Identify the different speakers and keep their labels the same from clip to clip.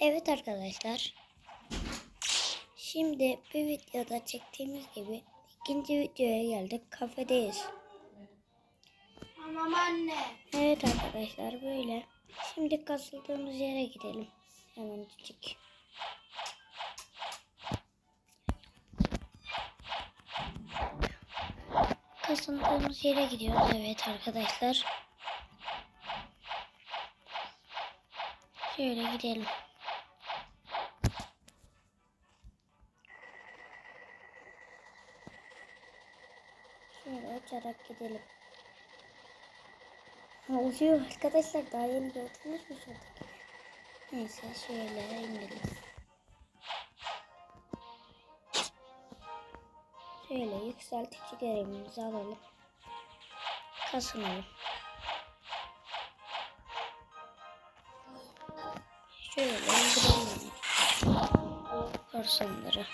Speaker 1: Evet arkadaşlar. Şimdi bir videoda çektiğimiz gibi ikinci videoya geldik. Kafedeyiz.
Speaker 2: Tamam anne.
Speaker 1: Evet arkadaşlar böyle. Şimdi kasıldığımız yere gidelim. Hemen küçük. Kasıldığımız yere gidiyoruz. Evet arkadaşlar. Şöyle gidelim. Şöyle açarak gidelim. Ha, uzuyor arkadaşlar daha yeni gördünüz mü şuradaki? Neyse şöyle inelim. Şöyle yükseltici görevimizi alalım. Kasınalım. Şöyle indirelim. Korsanları.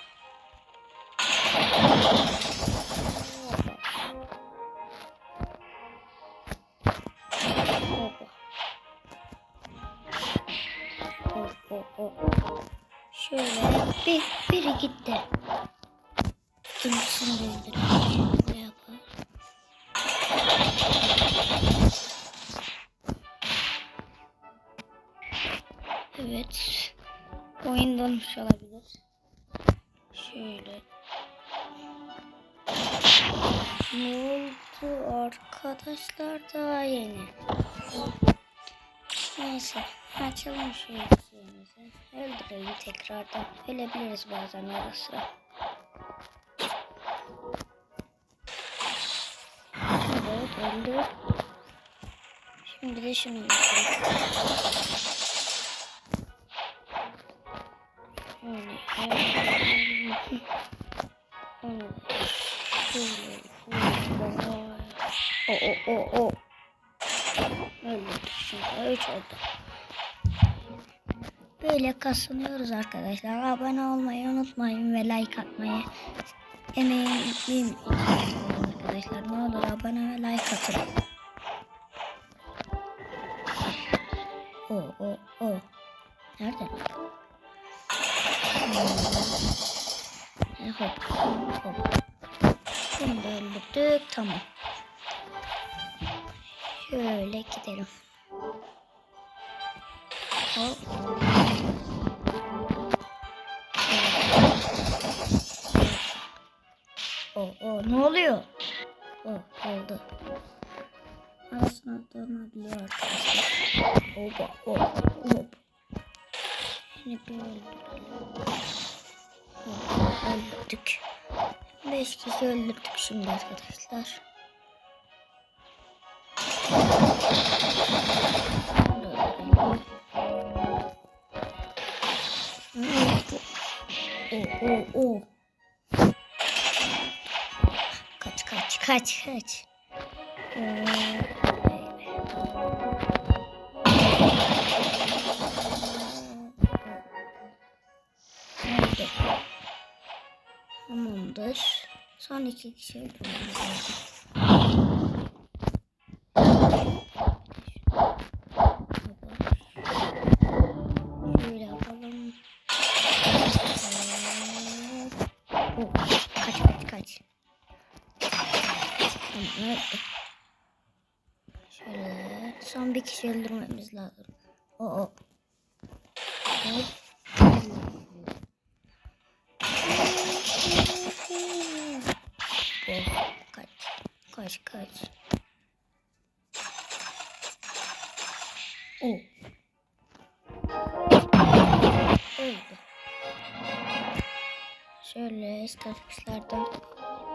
Speaker 1: Ne oldu arkadaşlar daha yeni. Neyse açalım şu şeyimizi. Öldürelim tekrardan. Ölebiliriz bazen ara sıra. Evet öldü. Şimdi de şunu yapalım. Şöyle. Şöyle. O o o o. Böyle kasınıyoruz arkadaşlar. Abone olmayı unutmayın ve like atmayı. Emeğim arkadaşlar. Ne olur abone ve like atın. O o o. Nereden? Hmm. Hop hop. Bunu da öldürdük. Tamam. Şöyle gidelim. Hop. O, o, ne oluyor? O, oldu. Arasına dönebiliyor arkadaşlar. Oba, hop, hop. Şimdi bir. Hop, öldürdük. Beş kişi öldürdük şimdi arkadaşlar. O o o. Kaç kaç kaç kaç. Ee, Nerede? Tamamdır. Son iki kişi öldürmemiz Kaç kaç. Oh. Öldü. Şöyle istatistiklerden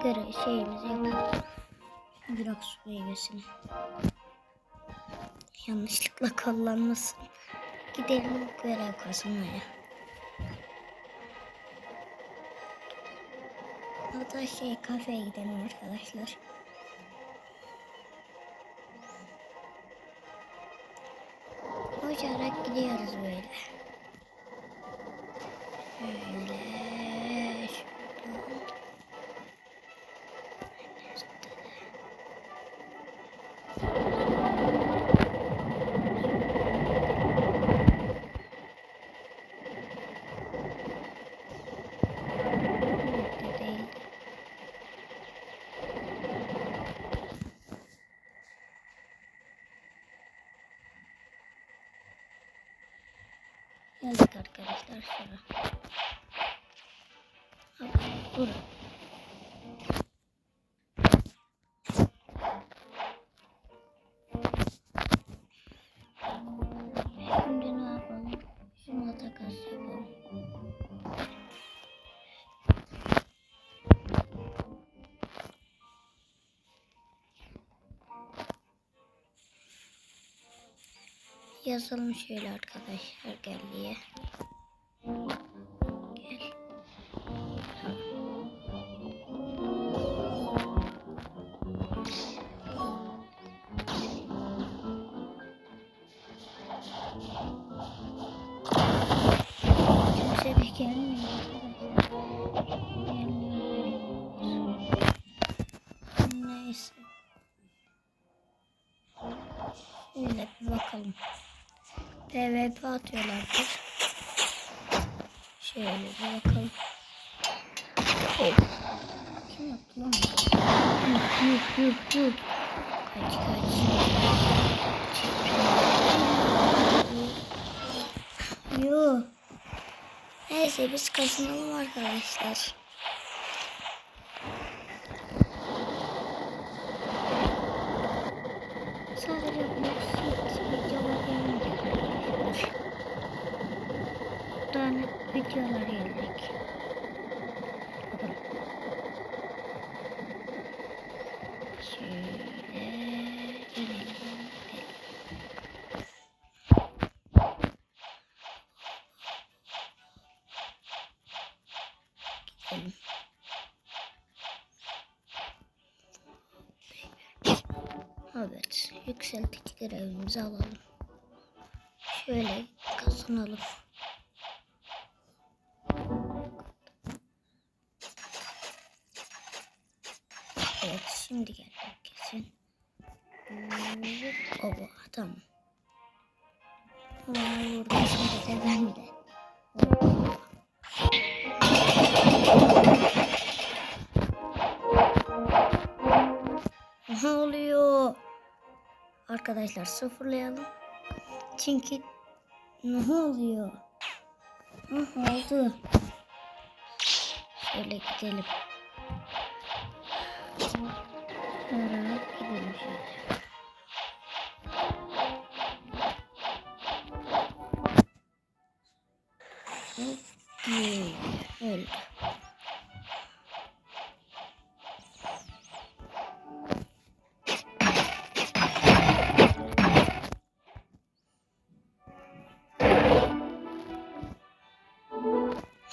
Speaker 1: göre şeyimizi. Bırak su meyvesini. Yanlışlıkla kullanmasın. Gidelim görev kazanmaya. Hatta şey kafeye gidelim arkadaşlar. Koşarak gidiyoruz böyle. Şöyle. Geldik arkadaşlar şuraya. Hop, Buraya. Yazalım şöyle arkadaşlar gel. PvP atıyorlardır. Şöyle bir bakalım. Oh. Kim yaptı lan? Yuh yuh yuh yuh. Kaç kaç. Yuh. Neyse biz kazanalım arkadaşlar. Cho nó! Evet, şimdi geldik kesin. Oba, tamam. Aa, vurdu şimdi de ben de. Ne oluyor? Arkadaşlar sıfırlayalım. Çünkü ne oluyor? Ah oldu. Şöyle gidelim. Okey. Öyle.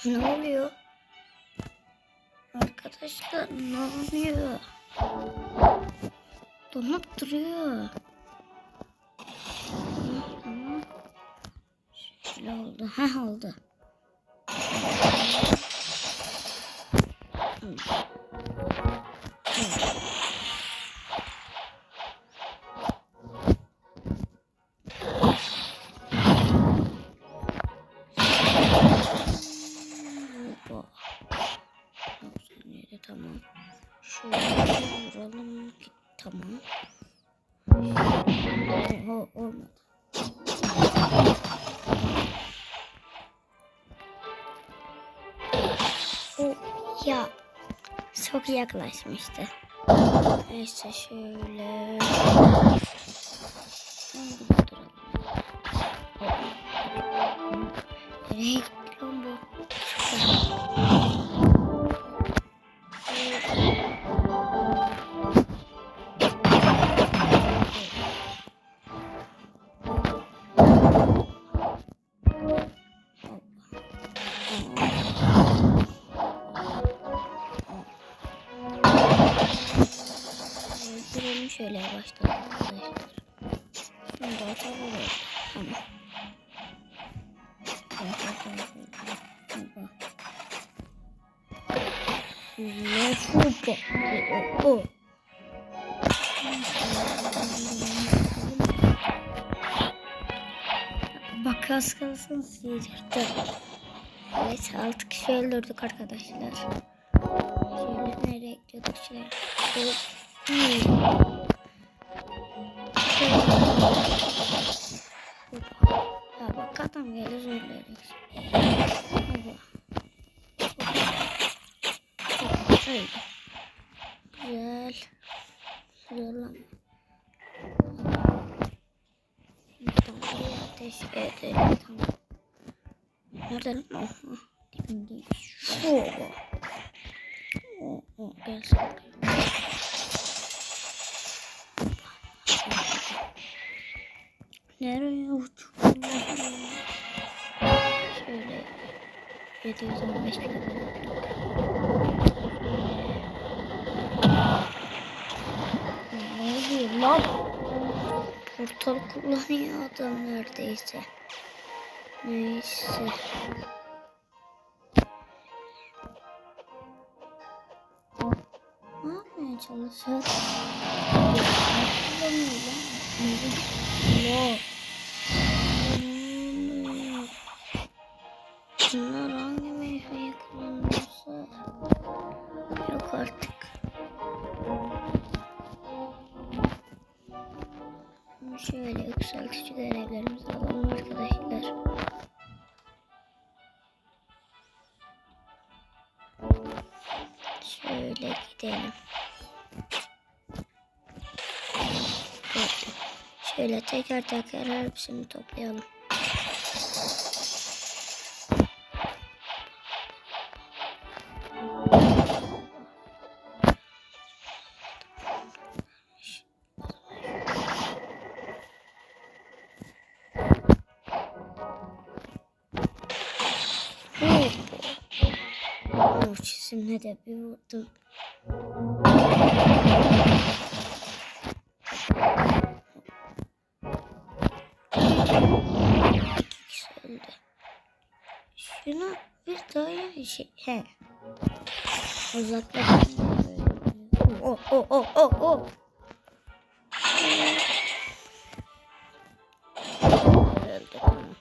Speaker 1: Ne oluyor? Arkadaşlar ne oluyor? Donup duruyor. Tamam. Şöyle oldu. Ha oldu. Hı. Oha olmadı. O ya çok yaklaşmıştı. Neyse şöyle. Nereye Ne fupa? O. Bak az kalsın sıyıracaktı. Evet artık şöyle öldürdük arkadaşlar. Şöyle nereye gidiyorduk şöyle. Şöyle. O, gelsin. Nereye uçuyorsun? Şöyle 715 bin. Ne oluyor lan? Portal kullanıyor adam neredeyse. Neyse. Ne? Ne? Bunlar hangi meyveyi kullanırsa yok artık. Şöyle yükseltici görevlerimizi alalım arkadaşlar. Teker teker hepsini toplayalım. Oh, çizimle de bir vurdum. Öldü. Şuna bir daha şey. He. Uzaklaş. Oh oh oh oh oh. Öldü tamam.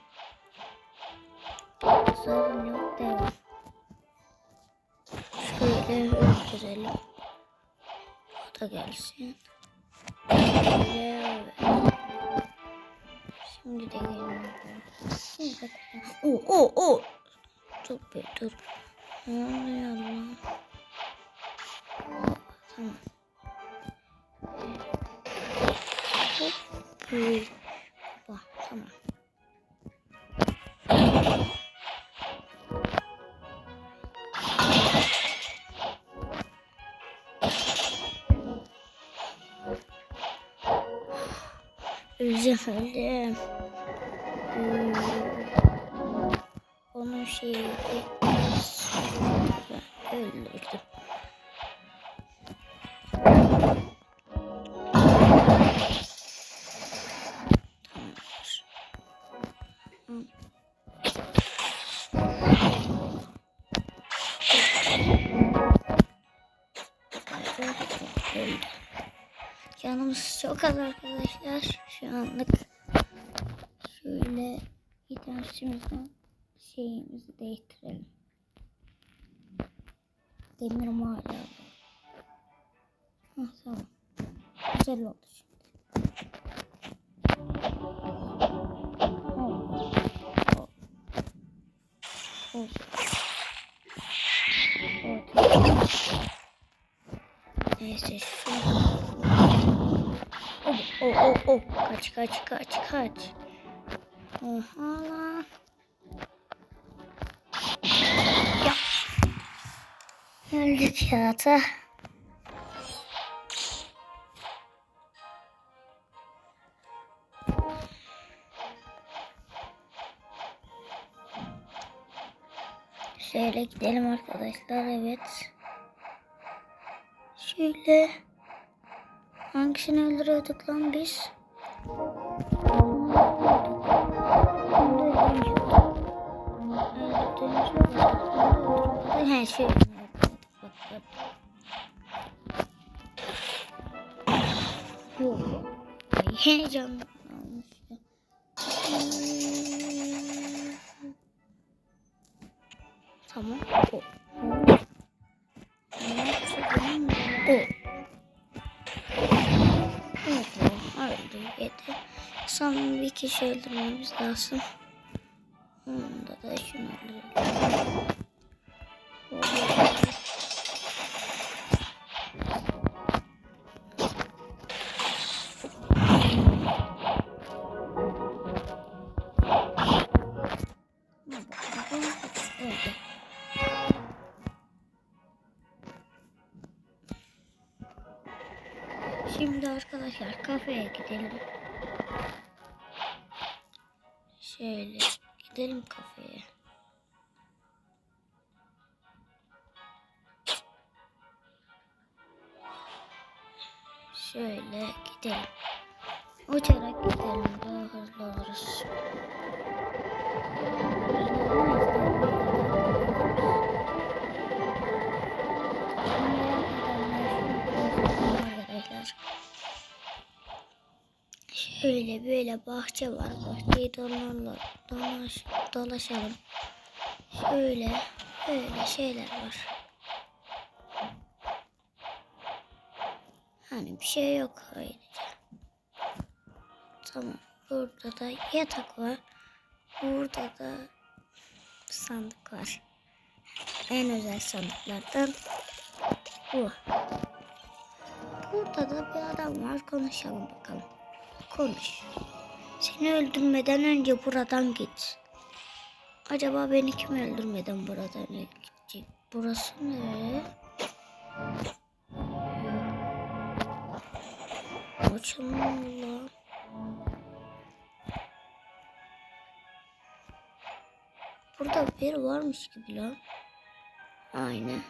Speaker 1: Sorun yok devam. Şöyle öldürelim. O da gelsin. Şöyle. Şimdi de gelin. Şimdi de Oh oh oh. Dur be dur. Ne oluyor lan? Tamam. Hop. Hey. Öleceğim öldüm. Hmm. Onun şeyi Demir hala. Hah tamam. Güzel oldu şimdi. Oh. Oh. Oh. Oh. Neyse şu. Oh, oh, oh, oh. Kaç, kaç, kaç, kaç. Oha lan. Öldük ya da. Şöyle gidelim arkadaşlar evet. Şöyle. Hangisini öldürüyorduk lan biz? He şey. Heyecanlı ya. Tamam. O. O. Oho, öldü yedi. Son bir kişi öldürmemiz lazım. Arkadaşlar kafeye gidelim. Şöyle gidelim kafeye. Bahçe var. Bahçeyi dolaş, dolaşalım. Şöyle böyle şeyler var. Hani bir şey yok ayrıca. Tamam. Burada da yatak var. Burada da sandık var. En özel sandıklardan bu. Burada da bir adam var. Konuşalım bakalım. Konuş. Seni öldürmeden önce buradan git. Acaba beni kim öldürmeden buradan gidecek? Burası ne? Açılmıyor. Burada biri varmış gibi lan. Aynen.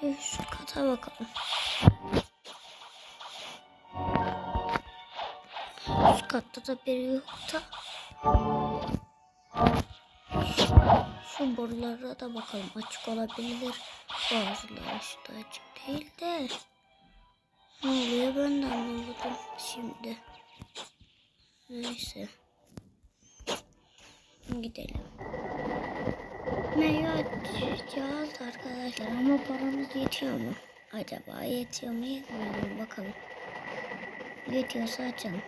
Speaker 1: Şu kata bakalım. Şu katta da biri yok da. Şu borulara da bakalım. Açık olabilir. Bazıları da açık değil de. Ne oluyor ben de anlamadım şimdi. Neyse. Gidelim. Meyve açacağız arkadaşlar ama paramız yetiyor mu? Acaba yetiyor mu yetmiyor bakalım. Yetiyorsa açalım.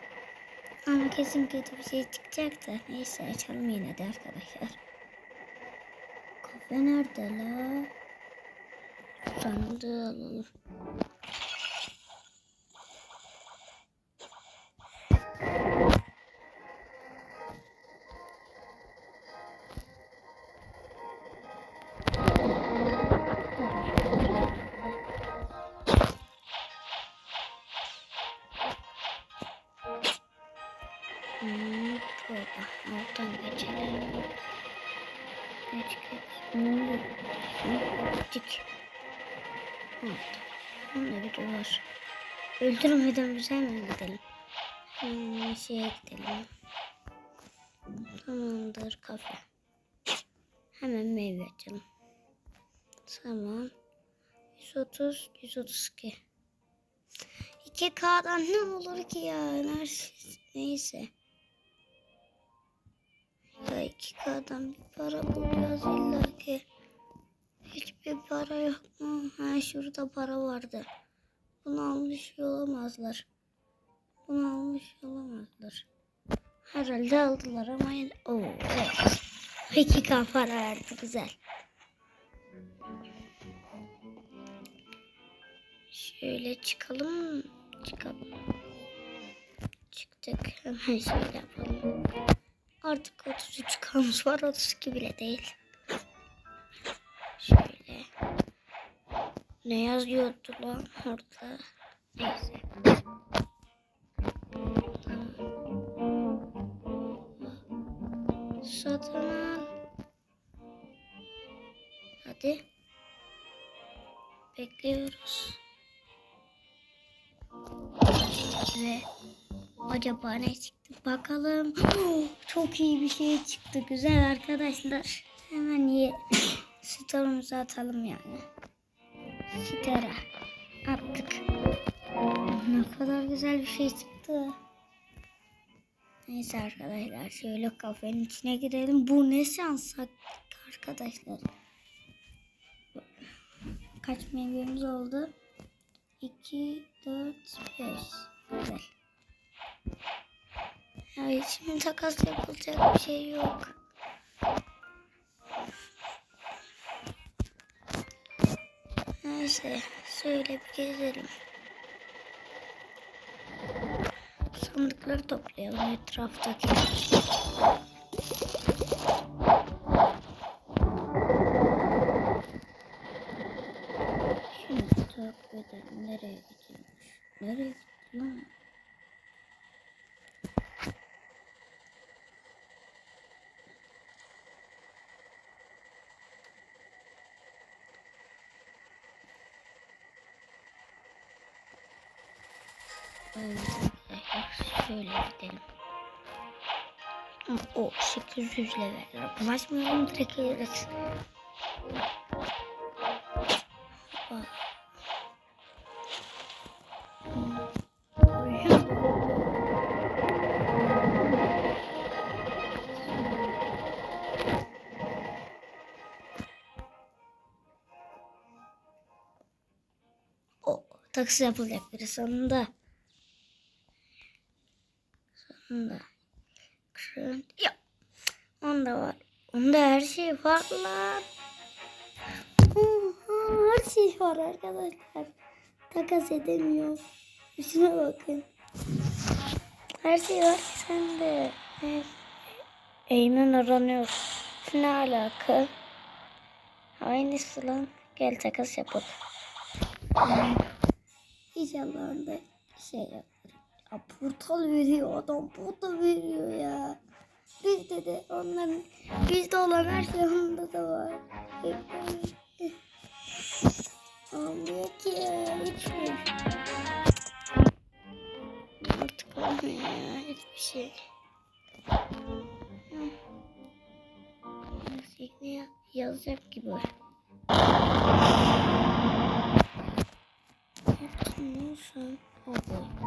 Speaker 1: Ama kesin kötü bir şey çıkacak da neyse açalım yine de arkadaşlar. Kafe nerede la? Sandığı alalım. Öldürmeden bize hemen gidelim. Hmm, şeye gidelim. Tamamdır kafe. Hemen meyve açalım. Tamam. 130, 132. 2K'dan ne olur ki ya? Narsis. Neyse. Ya 2K'dan bir para bulacağız illa ki. Hiçbir para yok mu? Ha şurada para vardı. Bunu almış olamazlar. Bunu almış olamazlar. Herhalde aldılar ama yine... Oo, evet. 2K para verdi güzel. Şöyle çıkalım. Çıkalım. Çıktık. Hemen şöyle yapalım. Artık 33 kalmış var. 32 bile değil. Şöyle. Ne yazıyordu lan orada? Neyse. Satın al. Hadi. Bekliyoruz. Ve acaba ne çıktı bakalım. Çok iyi bir şey çıktı. Güzel arkadaşlar. Hemen ye. Store'umuza atalım yani. Store'a attık. Ne kadar güzel bir şey çıktı. Neyse arkadaşlar şöyle kafenin içine girelim. Bu ne şans arkadaşlar. Kaç meyvemiz oldu? 2, 4, 5. Güzel. Ya şimdi takas yapılacak bir şey yok. Neyse şöyle bir gezelim. Sandıkları toplayalım etraftaki. Şimdi takip edelim. Nereye gidiyormuş? Nereye şöyle gidelim. O 800 level. Bulaşmayalım direkt geliriz. Taksi yapılacak biri sonunda. Sonunda. Kırın. Ya. Onda var. Onda her şey. Oha, her şey var arkadaşlar. Takas edemiyor. Şuna bakın. Her şey var sende. Evet. Eymen aranıyor. Ne alaka? Aynısı lan. Gel takas yapalım. İnşallah onda şey yapar. Ya portal veriyor adam portal veriyor ya. Bizde de onların bizde olan her şey onda da var. Olmuyor ki hiçbir. Artık olmuyor ya hiçbir şey. Hı. Ne yazacak gibi. Ne olsun? Obo.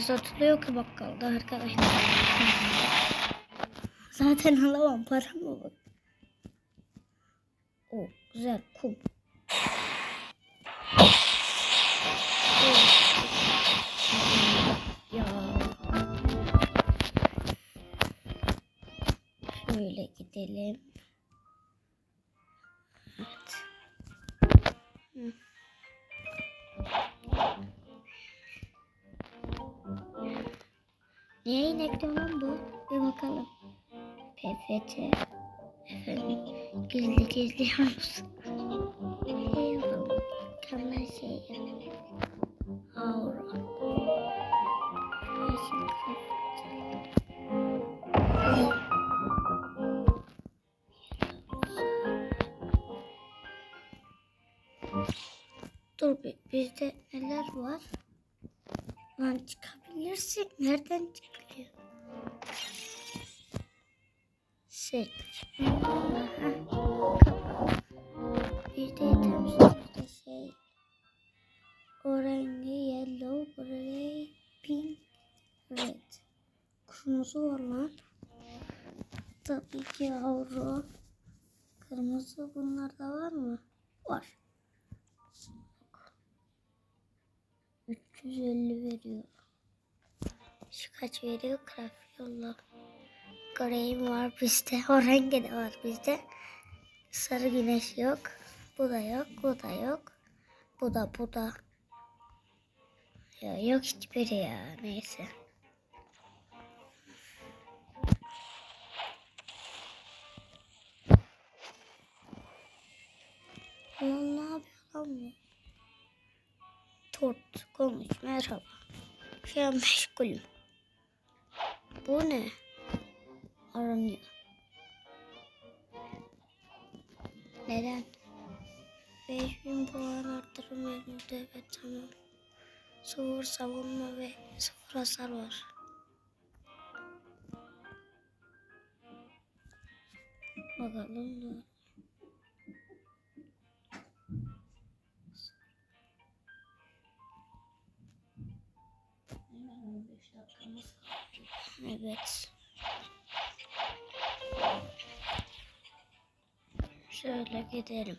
Speaker 1: Satılıyor ki bakkalda arkadaşlar. Zaten alamam param mı bak. O güzel kum. Ya. Şöyle gidelim. Bakalım. PFT. Efendim. Gizli gizli yalnız. Şey yapalım. Mükemmel şey yapalım. Aura. Dur bir, bizde neler var? Lan çıkabilirsin. Nereden çıkıyor? Seç. Aha. Bizde temsilcide şey. Orange, yellow, gray, pink, red. Kırmızı var lan. Tabii ki yavru. Kırmızı bunlarda var mı? Var. 350 veriyor. Şu kaç veriyor? Krafyolla. Grey'im var bizde. Orange de var bizde. Sarı güneş yok. Bu da yok. Bu da yok. Bu da bu da. Ya yok hiçbiri ya. Neyse. Ne yapıyor lan bu? Tort, konuş, merhaba. Şu an meşgulüm. Bu ne? Aranıyor. Neden? 5000 puan arttırım mevcudu evet tamam. Sıfır savunma ve sıfır hasar var. Bakalım da. Evet. Şöyle gidelim.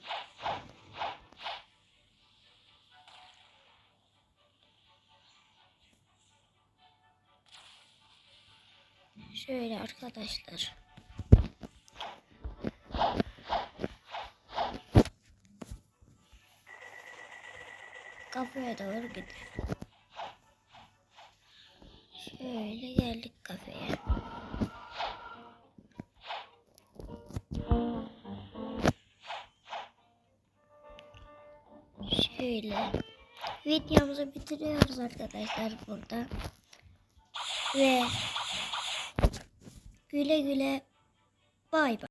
Speaker 1: Şöyle arkadaşlar. Kafeye doğru gidelim. Şöyle geldik kafeye. Şöyle videomuzu bitiriyoruz arkadaşlar burada. Ve güle güle bay bay.